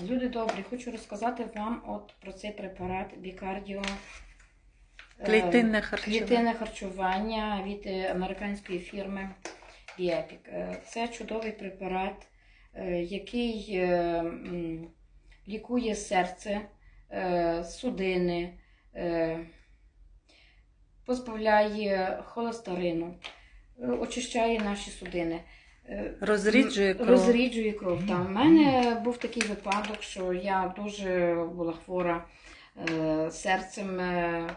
Люди добрі, хочу розказати вам от про цей препарат Бікардіо. е, Клітинне харчування. Клітинне харчування від е, американської фірми Біепік. Це чудовий препарат, е, який е, лікує серце, е, судини, е, позбавляє холестерину, е, очищає наші судини. Розріджує кров. Розріджує кров. Там. У мене був такий випадок, що я дуже була хвора е, серцем. Е,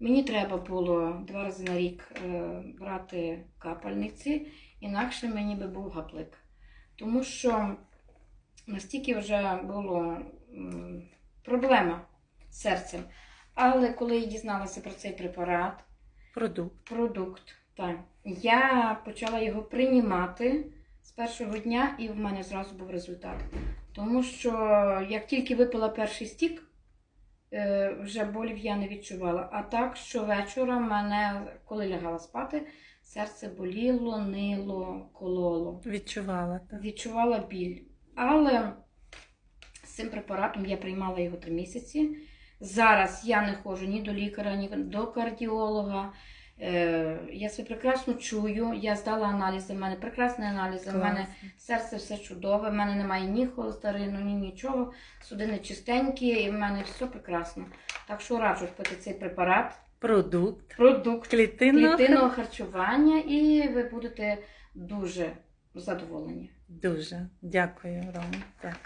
мені треба було два рази на рік е, брати капельниці, інакше мені би був гаплик. Тому що настільки вже було проблема з серцем. Але коли я дізналася про цей препарат, Продукт. продукт. Так. Я почала його приймати з першого дня, і в мене зразу був результат. Тому що як тільки випила перший стік, е, вже болів я не відчувала. А так, щовечора мене, коли лягала спати, серце боліло, нило, кололо. Відчувала. Так. Відчувала біль. Але з цим препаратом я приймала його три місяці. Зараз я не ходжу ні до лікаря, ні до кардіолога. Е, я себе прекрасно чую. Я здала аналізи, в мене прекрасні аналізи, в мене серце все чудове, в мене немає ні холестерину, ні нічого. Судини чистенькі, і в мене все прекрасно. Так що раджу пити цей препарат, Продукт. продукт Клітинного. клітинного харчування, і ви будете дуже задоволені. Дуже. Дякую, Рома. Так.